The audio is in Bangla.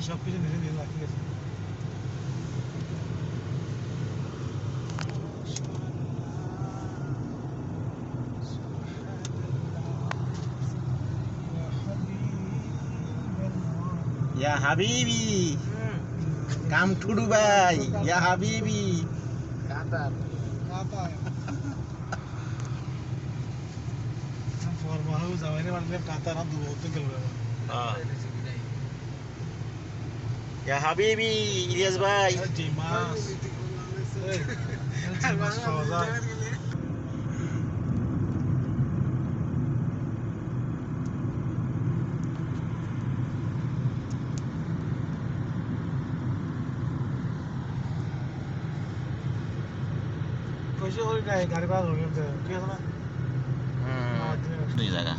উনি সব কিছু নিজে নিজে রাখি গেছে ইয়া হাবিবি। Come to Dubai. ইয়া হাবিবি। কাতার। ফরমাহু জামাইনে মানে কাতা না দূর হতে গেল ইয়া হাবিবি ইলিয়াস ভাই মাছ মাছ খাওয়া যায় করে গাড়ি ভাড়া ধরবেন ঠিক আছে না হুম দুই জায়গা